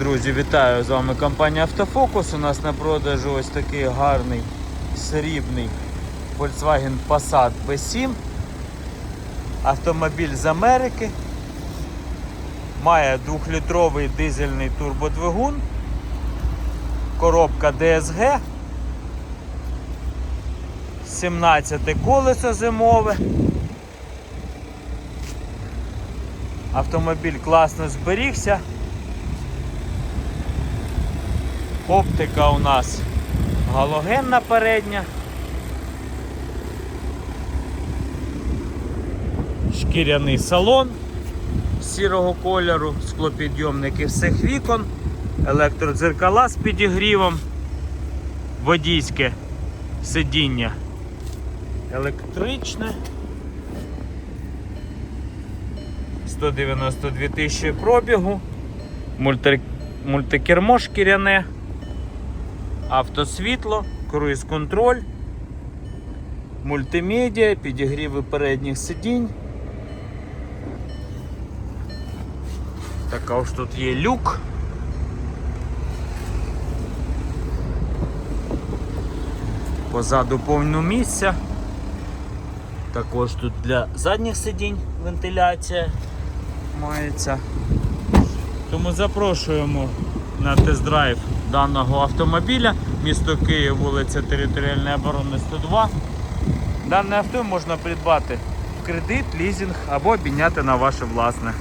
Друзі, вітаю! З вами компанія Автофокус. У нас на продажу ось такий гарний срібний Volkswagen Passat B7. Автомобіль з Америки. Має 2-літровий дизельний турбодвигун. Коробка DSG. 17 колесо зимове. Автомобіль класно зберігся. Оптика у нас галогенна передня. Шкіряний салон сірого кольору, склопідйомники всіх вікон, електродзеркала з підігрівом, водійське сидіння електричне. 192 тисячі пробігу, мультикермо шкіряне, автосвітло, круїз-контроль, мультимедіа, підігріви передніх сидінь. Також тут є люк. Позаду повно місця. Також тут для задніх сидінь вентиляція мається. Тому запрошуємо на тест-драйв даного автомобіля. Місто Київ, вулиця Територіальної оборони 102. Дане авто можна придбати в кредит, лізинг або обміняти на ваше власне.